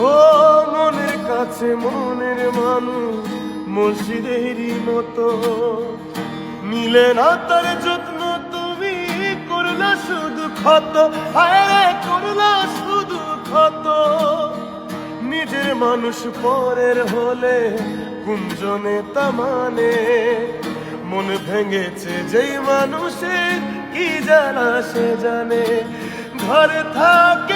ও মনের কাছে মনের মানুষ মসজিদেরই মতো। মিলে না তার যত্ন, তুমি করলা শুধু ক্ষত। হায় করলা শুধু ক্ষত। নিজের মানুষ পরের হলে কুঞ্জনে তা মানে মন ভেঙেছে যেই মানুষের, কি জানা সে জানে। ঘরে থাকে